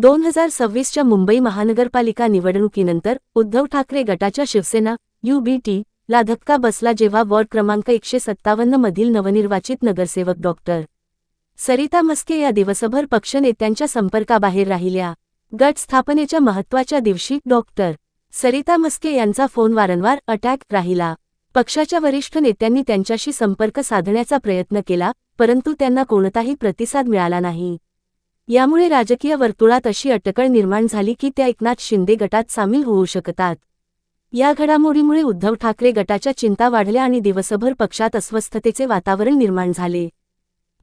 दोन हजार सव्वीसच्या मुंबई महानगरपालिका निवडणुकीनंतर उद्धव ठाकरे गटाच्या शिवसेना युबीटी ला धक्का बसला जेव्हा वॉर्ड क्रमांक एकशे सत्तावन्न मधील नवनिर्वाचित नगरसेवक डॉक्टर सरिता मस्के या दिवसभर पक्षनेत्यांच्या संपर्काबाहेर राहिल्या. गट स्थापनेच्या महत्त्वाच्या दिवशी डॉक्टर सरिता मस्के यांचा फोन वारंवार अटॅक राहिला. पक्षाच्या वरिष्ठ नेत्यांनी त्यांच्याशी संपर्क साधण्याचा प्रयत्न केला परंतु त्यांना कोणताही प्रतिसाद मिळाला नाही. यामुळे राजकीय वर्तुळात अशी अटकळ निर्माण झाली की त्या एकनाथ शिंदे गटात सामील होऊ शकतात. या घडामोडीमुळे उद्धव ठाकरे गटाच्या चिंता वाढल्या आणि दिवसभर पक्षात अस्वस्थतेचे वातावरण निर्माण झाले.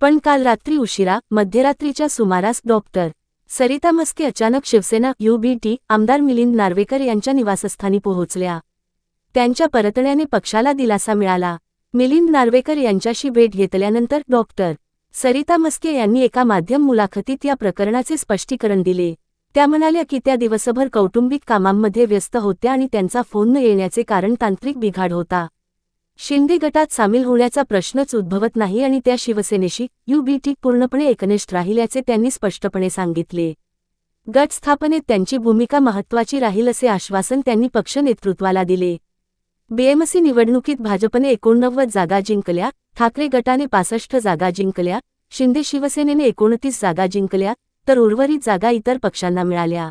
पण काल रात्री उशिरा मध्यरात्रीच्या सुमारास डॉक्टर सरिता मस्के अचानक शिवसेना युबीटी आमदार मिलिंद नार्वेकर यांच्या निवासस्थानी पोहोचल्या. त्यांच्या परतण्याने पक्षाला दिलासा मिळाला. मिलिंद नार्वेकर यांच्याशी भेट घेतल्यानंतर डॉक्टर सरिता मस्के यांनी एका माध्यम मुलाखतीत या प्रकरणाचे स्पष्टीकरण दिले. त्या म्हणाल्या की त्या दिवसभर कौटुंबिक कामांमध्ये व्यस्त होत्या आणि त्यांचा फोन न येण्याचे कारण तांत्रिक बिघाड होता. शिंदे गटात सामील होण्याचा प्रश्नच उद्भवत नाही आणि त्या शिवसेनेशी युबीटी पूर्णपणे एकनिष्ठ राहिल्याचे त्यांनी स्पष्टपणे सांगितले. गट स्थापनेत त्यांची भूमिका महत्त्वाची राहील असे आश्वासन त्यांनी पक्ष नेतृत्वाला दिले. बीएमसी निवडणुकीत भाजपने एकोणनव्वद जागा जिंकल्या ठाकरे गटाने पासष्ट जागा जिंकल्या शिंदे शिवसेनेने एकोणतीस जागा जिंकल्या तर उर्वरित जागा इतर पक्षांना मिळाल्या.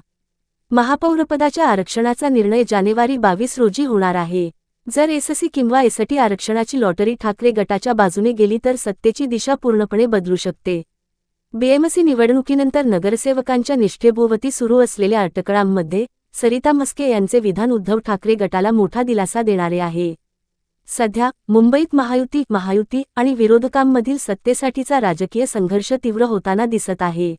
महापौरपदाच्या आरक्षणाचा निर्णय जानेवारी बावीस रोजी होणार आहे. जर एससी किंवा एसटी आरक्षणाची लॉटरी ठाकरे गटाच्या बाजूने गेली तर सत्तेची दिशा पूर्णपणे बदलू शकते. बीएमसी निवडणुकीनंतर नगरसेवकांच्या निष्ठेभोवती सुरू असलेल्या अटकळांमध्ये सरिता मस्के यांचे विधान उद्धव ठाकरे गटाला मोठा दिलासा देणारे आहे. सध्या मुंबईत महायुती महायुती आणि विरोधकांमधील सत्तेसाठीचा राजकीय संघर्ष तीव्र होताना दिसत आहे.